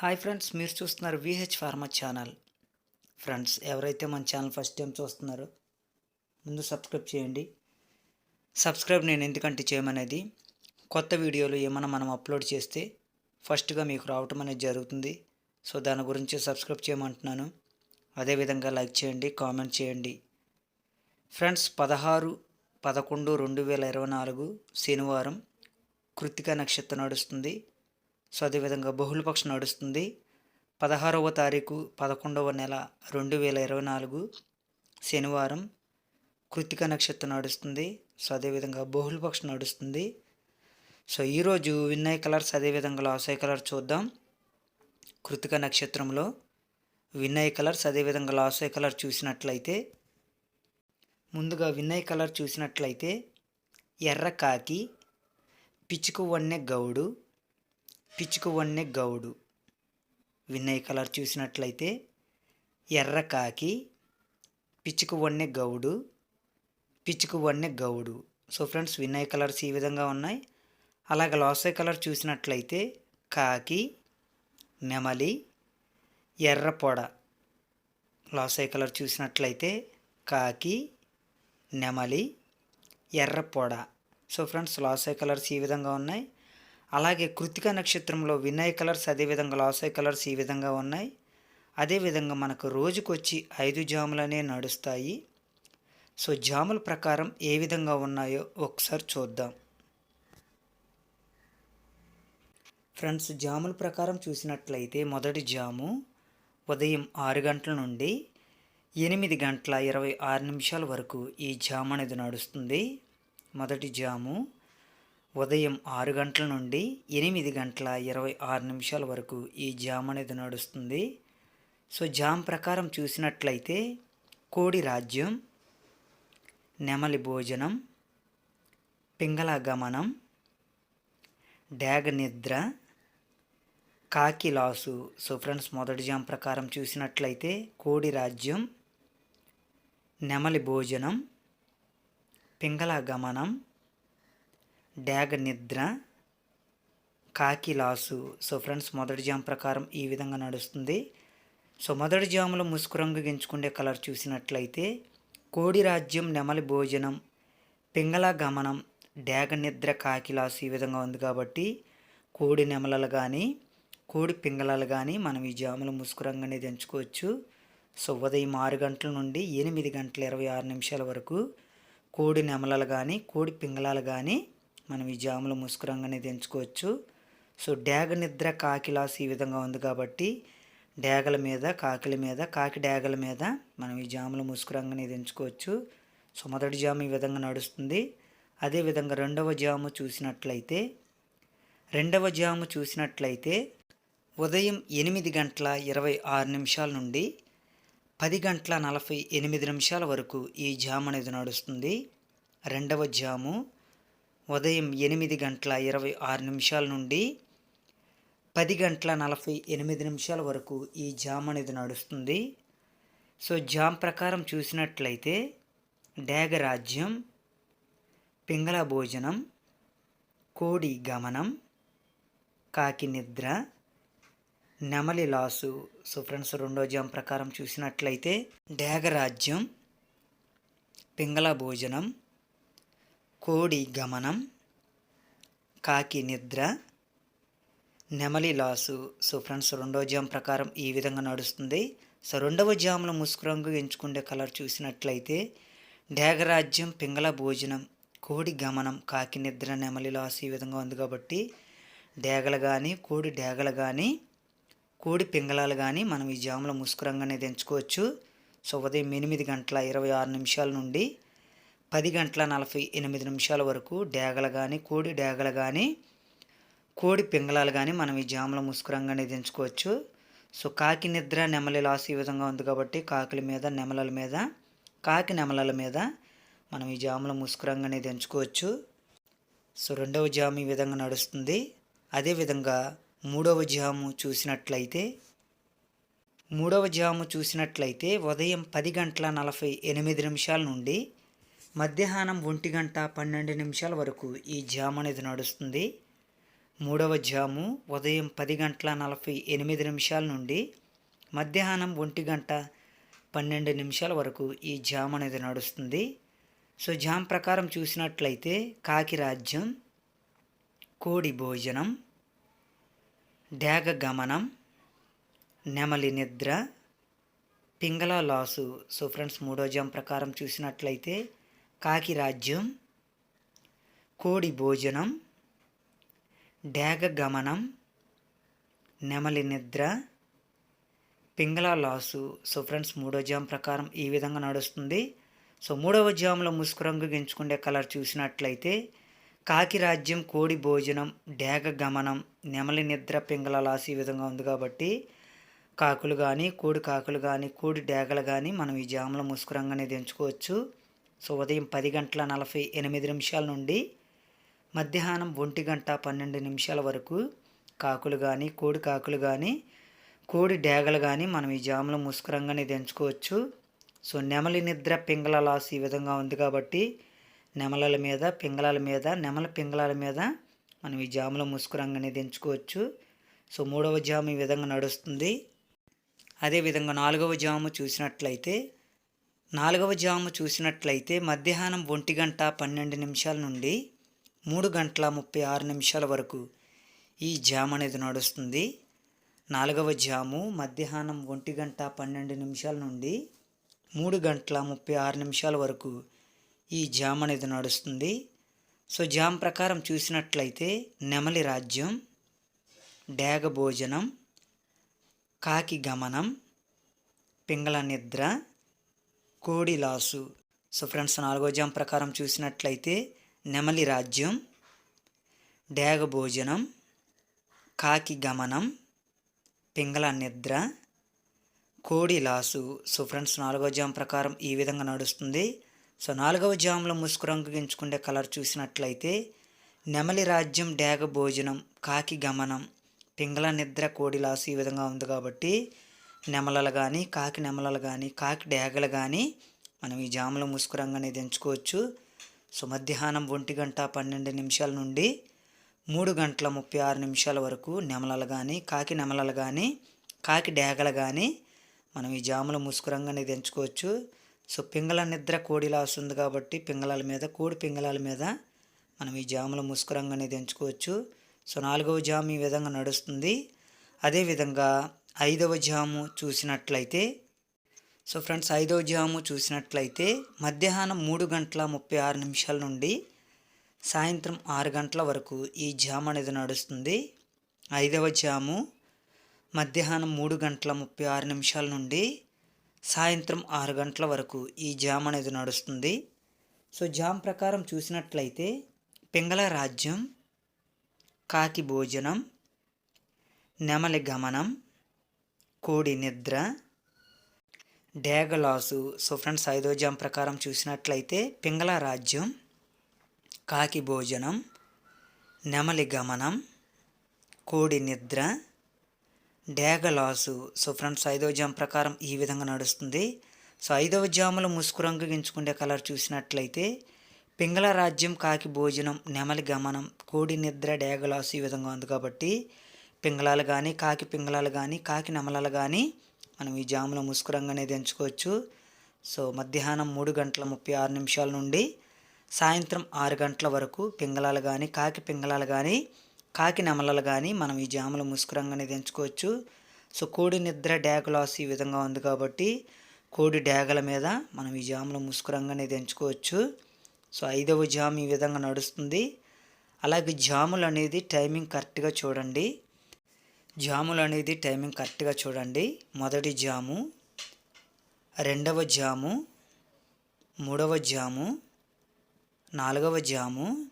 Hi friends మీరు చూస్తున్నారు VH pharma channel. Friends ఎవరైతే మన ఛానల్ ఫస్ట్ టైం చూస్తున్నారో ముందు సబ్స్క్రైబ్ చేయండి. సబ్స్క్రైబ్ నేను ఎందుకంటే చేయమనేది. కొత్త వీడియోలు ఏమైనా మనం అప్లోడ్ చేస్తే ఫస్ట్గా మీకు రావటం అనేది జరుగుతుంది. సో దాని గురించి సబ్స్క్రైబ్ చేయమంటున్నాను. అదేవిధంగా లైక్ చేయండి కామెంట్ చేయండి. ఫ్రెండ్స్ పదహారు పదకొండు రెండు వేల ఇరవై నాలుగు శనివారం కృతిక నక్షత్రం నడుస్తుంది. సో అదేవిధంగా బహుళపక్షం నడుస్తుంది. పదహారవ తారీఖు పదకొండవ నెల రెండు వేల ఇరవై నాలుగు శనివారం కృతిక నక్షత్రం నడుస్తుంది. సో అదేవిధంగా బహుళపక్షం నడుస్తుంది. సో ఈరోజు వినయ్ కలర్స్ అదేవిధంగా లాసై కలర్ చూద్దాం. కృతిక నక్షత్రంలో వినయ్ కలర్స్ అదేవిధంగా లాసై కలర్ చూసినట్లయితే ముందుగా వినయ్ కలర్ చూసినట్లయితే ఎర్ర కాకి పిచ్చుకు వన్నె గౌడు పిచ్చుకు వన్నె గౌడు. వినయ్ కలర్ చూసినట్లయితే ఎర్ర కాకి పిచ్చుక వన్నె గౌడు పిచ్చుకు వన్నె గౌడు. సో ఫ్రెండ్స్ వినయ్ కలర్స్ ఈ విధంగా ఉన్నాయి. అలాగే లాసై కలర్ చూసినట్లయితే కాకి నెమలి ఎర్ర పొడ. లాసై కలర్ చూసినట్లయితే కాకి నెమలి ఎర్ర పొడ. సో ఫ్రెండ్స్ లాసై కలర్స్ ఈ విధంగా ఉన్నాయి. అలాగే కృతిక నక్షత్రంలో వినయ్ కలర్స్ అదేవిధంగా లాసాయ్ కలర్స్ ఈ విధంగా ఉన్నాయి. అదేవిధంగా మనకు రోజుకొచ్చి ఐదు జాములనే నడుస్తాయి. సో జాముల ప్రకారం ఏ విధంగా ఉన్నాయో ఒకసారి చూద్దాం. ఫ్రెండ్స్ జాముల ప్రకారం చూసినట్లయితే మొదటి జాము ఉదయం ఆరు గంటల నుండి ఎనిమిది గంటల ఇరవై ఆరు నిమిషాల వరకు ఈ జాము అనేది నడుస్తుంది. మొదటి జాము ఉదయం ఆరు గంటల నుండి ఎనిమిది గంటల ఇరవై ఆరు నిమిషాల వరకు ఈ జామ్ అనేది నడుస్తుంది. సో జామ్ ప్రకారం చూసినట్లయితే కోడి రాజ్యం నెమలి భోజనం పింగళ గమనం డ్యాగ నిద్ర కాకి లాసు. సో ఫ్రెండ్స్ మొదటి జామ్ ప్రకారం చూసినట్లయితే కోడి రాజ్యం నెమలి భోజనం పింగళ గమనం డ్యాగ నిద్ర కాకి లాసు. సో ఫ్రెండ్స్ మొదటి జామ్ ప్రకారం ఈ విధంగా నడుస్తుంది. సో మొదటి జాములో ముసుకు రంగు ఎంచుకునే కలర్ చూసినట్లయితే కోడి రాజ్యం నెమలి భోజనం పింగళ గమనం డ్యాగ నిద్ర కాకి లాసు ఈ విధంగా ఉంది కాబట్టి కోడి నెమలలు కానీ కోడి పింగళాలు కానీ మనం ఈ జాములు ముసుకు రంగు అనేది ఎంచుకోవచ్చు. సో ఉదయం ఆరు గంటల నుండి ఎనిమిది గంటల ఇరవై ఆరు నిమిషాల వరకు కోడి నెమలలు కానీ కోడి పింగళాలు కానీ మనం ఈ జాములో ముసుగు రంగు ఎంచుకోవచ్చు. సో డ్యాగ నిద్ర కాకిలాస్ ఈ విధంగా ఉంది కాబట్టి డ్యాగల మీద కాకిల మీద కాకి డ్యాగల మీద మనం ఈ జాములో ముసుగు రంగు అనేది ఎంచుకోవచ్చు. సో మొదటి జాము ఈ విధంగా నడుస్తుంది. అదేవిధంగా రెండవ జాము చూసినట్లయితే రెండవ జాము చూసినట్లయితే ఉదయం ఎనిమిది గంటల ఇరవై ఆరు నిమిషాల నుండి పది గంటల నలభై ఎనిమిది నిమిషాల వరకు ఈ జామ్ అనేది నడుస్తుంది. రెండవ జాము ఉదయం ఎనిమిది గంటల ఇరవై ఆరు నిమిషాల నుండి పది గంటల నలభై ఎనిమిది నిమిషాల వరకు ఈ జామ్ అనేది నడుస్తుంది. సో జామ్ ప్రకారం చూసినట్లయితే డ్యాగరాజ్యం పింగళ భోజనం కోడి గమనం కాకి నిద్ర నెమలి లాసు. సో ఫ్రెండ్స్ రెండో జామ్ ప్రకారం చూసినట్లయితే డ్యాగరాజ్యం పింగళ భోజనం కోడి గమనం కాకి నిద్ర నెమలి లాసు. సో ఫ్రెండ్స్ రెండవ జామ్ ప్రకారం ఈ విధంగా నడుస్తుంది. సో రెండవ జామ్లో ముసుగు రంగు ఎంచుకునే కలర్ చూసినట్లయితే డేగరాజ్యం పింగళ భోజనం కోడి గమనం కాకి నిద్ర నెమలి లాసు ఈ విధంగా ఉంది కాబట్టి డేగలు కానీ కోడి డేగలు కానీ కోడి పింగళాలు కానీ మనం ఈ జాములో ముసుగు రంగు అనేది ఎంచుకోవచ్చు. సో ఉదయం ఎనిమిది గంటల ఇరవై ఆరు నిమిషాల నుండి పది గంటల నలభై ఎనిమిది నిమిషాల వరకు డేగలు కానీ కోడి డేగలు కానీ కోడి పింగళాలు కానీ మనం ఈ జాముల ముసుగు రంగు సో కాకి నిద్ర నెమలి లాస్ ఈ విధంగా ఉంది కాబట్టి కాకుల మీద నెమలల మీద కాకి నెమలల మీద మనం ఈ జాముల ముసుగు రంగు సో రెండవ జాము ఈ విధంగా నడుస్తుంది. అదేవిధంగా మూడవ జాము చూసినట్లయితే మూడవ జాము చూసినట్లయితే ఉదయం పది గంటల నలభై ఎనిమిది నిమిషాల నుండి మధ్యాహ్నం ఒంటి గంట పన్నెండు నిమిషాల వరకు ఈ జామ్ అనేది నడుస్తుంది. మూడవ జాము ఉదయం పది గంటల నలభై ఎనిమిది నిమిషాల నుండి మధ్యాహ్నం ఒంటి గంట పన్నెండు నిమిషాల వరకు ఈ జామ్ అనేది నడుస్తుంది. సో జామ్ ప్రకారం చూసినట్లయితే కాకి రాజ్యం కోడి భోజనం డేగ గమనం నెమలి నిద్ర పింగళ లాసు. సో ఫ్రెండ్స్ మూడో జామ్ ప్రకారం చూసినట్లయితే కాకి రాజ్యం కోడి భోజనం డేగ గమనం నెమలి నిద్ర పింగళ లాసు. సో ఫ్రెండ్స్ మూడో జామ్ ప్రకారం ఈ విధంగా నడుస్తుంది. సో మూడవ జామ్లో ముసుకు రంగు గెంచుకుండే కలర్ చూసినట్లయితే కాకి రాజ్యం కోడి భోజనం డేగ గమనం నెమలి నిద్ర పింగళ లాసు ఈ విధంగా ఉంది కాబట్టి కాకులు కానీ కోడి కాకులు కానీ కోడి డేగలు కానీ మనం ఈ జామ్లో ముసుకు రంగు అనేది ఎంచుకోవచ్చు. సో ఉదయం పది గంటల నలభై ఎనిమిది నిమిషాల నుండి మధ్యాహ్నం ఒంటి గంట పన్నెండు నిమిషాల వరకు కాకులు కానీ కోడి కాకులు కానీ కోడి డేగలు కానీ మనం ఈ జాములో ముసుగు దంచుకోవచ్చు. సో నెమలి నిద్ర పింగళ లాస్ ఈ విధంగా ఉంది కాబట్టి నెమలల మీద పింగళాల మీద నెమల పింగళాల మీద మనం ఈ జాములో ముసుగు దంచుకోవచ్చు. సో మూడవ జాము ఈ విధంగా నడుస్తుంది. అదేవిధంగా నాలుగవ జాము చూసినట్లయితే నాలుగవ జాము చూసినట్లయితే మధ్యాహ్నం ఒంటి గంట పన్నెండు నిమిషాల నుండి మూడు గంటల ముప్పై ఆరు నిమిషాల వరకు ఈ జామ్ అనేది నడుస్తుంది. నాలుగవ జాము మధ్యాహ్నం ఒంటి గంట పన్నెండు నిమిషాల నుండి మూడు గంటల ముప్పై ఆరు నిమిషాల వరకు ఈ జామ్ అనేది నడుస్తుంది. సో జామ్ ప్రకారం చూసినట్లయితే నెమలి రాజ్యం డేగ భోజనం కాకి గమనం పింగళ నిద్ర కోడి లాసు. సో ఫ్రెండ్స్ నాలుగో జామ్ ప్రకారం చూసినట్లయితే నెమలి రాజ్యం డేగ భోజనం కాకి గమనం పింగళ నిద్ర కోడి లాసు. సో ఫ్రెండ్స్ నాలుగో జామ్ ప్రకారం ఈ విధంగా నడుస్తుంది. సో నాలుగవ జామ్లో ముసుగు రంగు ఎంచుకునే కలర్ చూసినట్లయితే నెమలి రాజ్యం డేగ భోజనం కాకి గమనం పింగళ నిద్ర కోడి లాసు ఈ విధంగా ఉంది కాబట్టి నెమలలు కానీ కాకి నెమలలు కానీ కాకి డేగలు కానీ మనం ఈ జాములో ముసుగు రంగు అనేది ఎంచుకోవచ్చు సో మధ్యాహ్నం ఒంటి గంట పన్నెండు నిమిషాల నుండి మూడు గంటల ముప్పై ఆరు నిమిషాల వరకు నెమలలు కానీ కాకి నెమలలు కానీ కాకి డేగలు కానీ మనం ఈ జాములో ముసుగు రంగు అనేది ఎంచుకోవచ్చు సో పింగళ నిద్ర కోడిలా వస్తుంది కాబట్టి పింగళాల మీద కోడి పింగళాల మీద మనం ఈ జాములో ముసుగు రంగు అనేది ఎంచుకోవచ్చు సో నాలుగవ జాము ఈ విధంగా నడుస్తుంది. అదేవిధంగా ఐదవ జాము చూసినట్లయితే సో ఫ్రెండ్స్ ఐదవ జాము చూసినట్లయితే మధ్యాహ్నం మూడు గంటల ముప్పై ఆరు నిమిషాల నుండి సాయంత్రం ఆరు గంటల వరకు ఈ జామ్ అనేది నడుస్తుంది. ఐదవ జాము మధ్యాహ్నం మూడు గంటల ముప్పై ఆరు నిమిషాల నుండి సాయంత్రం ఆరు గంటల వరకు ఈ జామ్ అనేది నడుస్తుంది. సో జామ్ ప్రకారం చూసినట్లయితే పింగళ రాజ్యం కాకి భోజనం నెమలి గమనం కోడి నిద్ర డేగలాసు సో ఫ్రెండ్స్ ఐదో జామ్ ప్రకారం చూసినట్లయితే పింగళ రాజ్యం కాకి భోజనం నెమలి గమనం కోడి నిద్ర డేగలాసు సో ఫ్రెండ్స్ ఐదవ జామ్ ప్రకారం ఈ విధంగా నడుస్తుంది. సో ఐదవ జాములో ముసుగు రంగు గించుకునే కలర్ చూసినట్లయితే పింగళ రాజ్యం కాకి భోజనం నెమలి గమనం కోడి నిద్ర డేగలాసు ఈ విధంగా ఉంది కాబట్టి పింగళాలు కానీ కాకి పింగళాలు కానీ కాకి నమలాలు కానీ మనం ఈ జాములో ముసుగు రంగు అనేది ఎంచుకోవచ్చు. సో మధ్యాహ్నం మూడు గంటల ముప్పై ఆరు నిమిషాల నుండి సాయంత్రం ఆరు గంటల వరకు పింగళాలు కానీ కాకి పింగళాలు కానీ కాకి నెమలలు కానీ మనం ఈ జాములో ముసుగు రంగు అనేది ఎంచుకోవచ్చు. సో కోడి నిద్ర డ్యాగలాస్ ఈ విధంగా ఉంది కాబట్టి కోడి డ్యాగల మీద మనం ఈ జాములో ముసుగు రంగు అనేది ఎంచుకోవచ్చు. సో ఐదవ జామ్ ఈ విధంగా నడుస్తుంది. అలాగే జాములు అనేది టైమింగ్ కరెక్ట్గా చూడండి. జాములు అనేది టైమింగ్ కరెక్ట్గా చూడండి. మొదటి జాము రెండవ జాము మూడవ జాము నాలుగవ జాము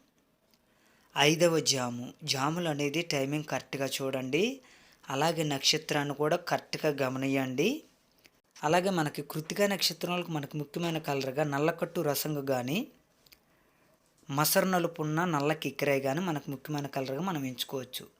ఐదవ జాము. జాములు అనేది టైమింగ్ కరెక్ట్గా చూడండి. అలాగే నక్షత్రాన్ని కూడా కరెక్ట్గా గమనియండి. అలాగే మనకి కృతిక నక్షత్రాలకు మనకు ముఖ్యమైన కలర్గా నల్లకట్టు రసంగు కానీ మసరు నలుపున్న నల్ల కిక్కిరాయి కానీ మనకు ముఖ్యమైన కలర్గా మనం ఎంచుకోవచ్చు.